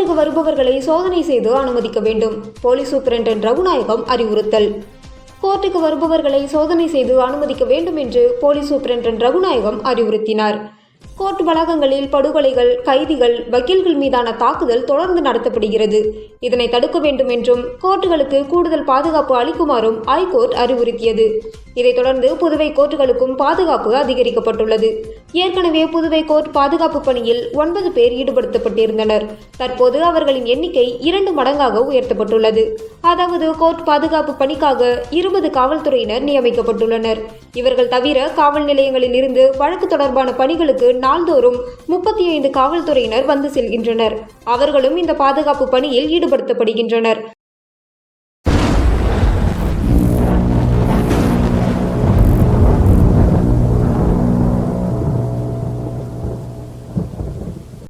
கோர்ட்டுக்கு வருபவர்களை சோதனை செய்து அனுமதிக்க வேண்டும். போலீஸ் சூப்பரண்டன் ரகுநாயகம் அறிவுறுத்தல். கோர்ட்டுக்கு வருபவர்களை சோதனை செய்து அனுமதிக்க வேண்டும் என்று போலீஸ் சூப்பரண்டன் ரகுநாயகம் அறிவுறுத்தினார். கோர்ட் வளாகங்களில் படுகொலைகள் கைதிகள் வக்கீல்கள் மீதான தாக்குதல் தொடர்ந்து நடத்தப்படுகிறது. இதனை தடுக்க வேண்டும் என்றும் கோர்ட்டுகளுக்கு கூடுதல் பாதுகாப்பு அளிக்குமாறும் ஐகோர்ட் அறிவுறுத்தியது. இதைத் தொடர்ந்து புதுவை கோர்ட்டுகளுக்கும் பாதுகாப்பு அதிகரிக்கப்பட்டுள்ளது. ஏற்கனவே புதுவை கோர்ட் பாதுகாப்பு பணியில் ஒன்பது பேர் ஈடுபடுத்தப்பட்டிருந்தனர். தற்போது அவர்களின் எண்ணிக்கை இரண்டு மடங்காக உயர்த்தப்பட்டுள்ளது. அதாவது கோர்ட் பாதுகாப்பு பணிக்காக இருபது காவல்துறையினர் நியமிக்கப்பட்டுள்ளனர். இவர்கள் தவிர காவல் நிலையங்களில் இருந்து வழக்கு தொடர்பான பணிகளுக்கு நாள்தோறும் முப்பத்தி ஐந்து காவல்துறையினர் வந்து செல்கின்றனர். அவர்களும் இந்த பாதுகாப்பு பணியில் ஈடுபடுத்தப்படுகின்றனர்.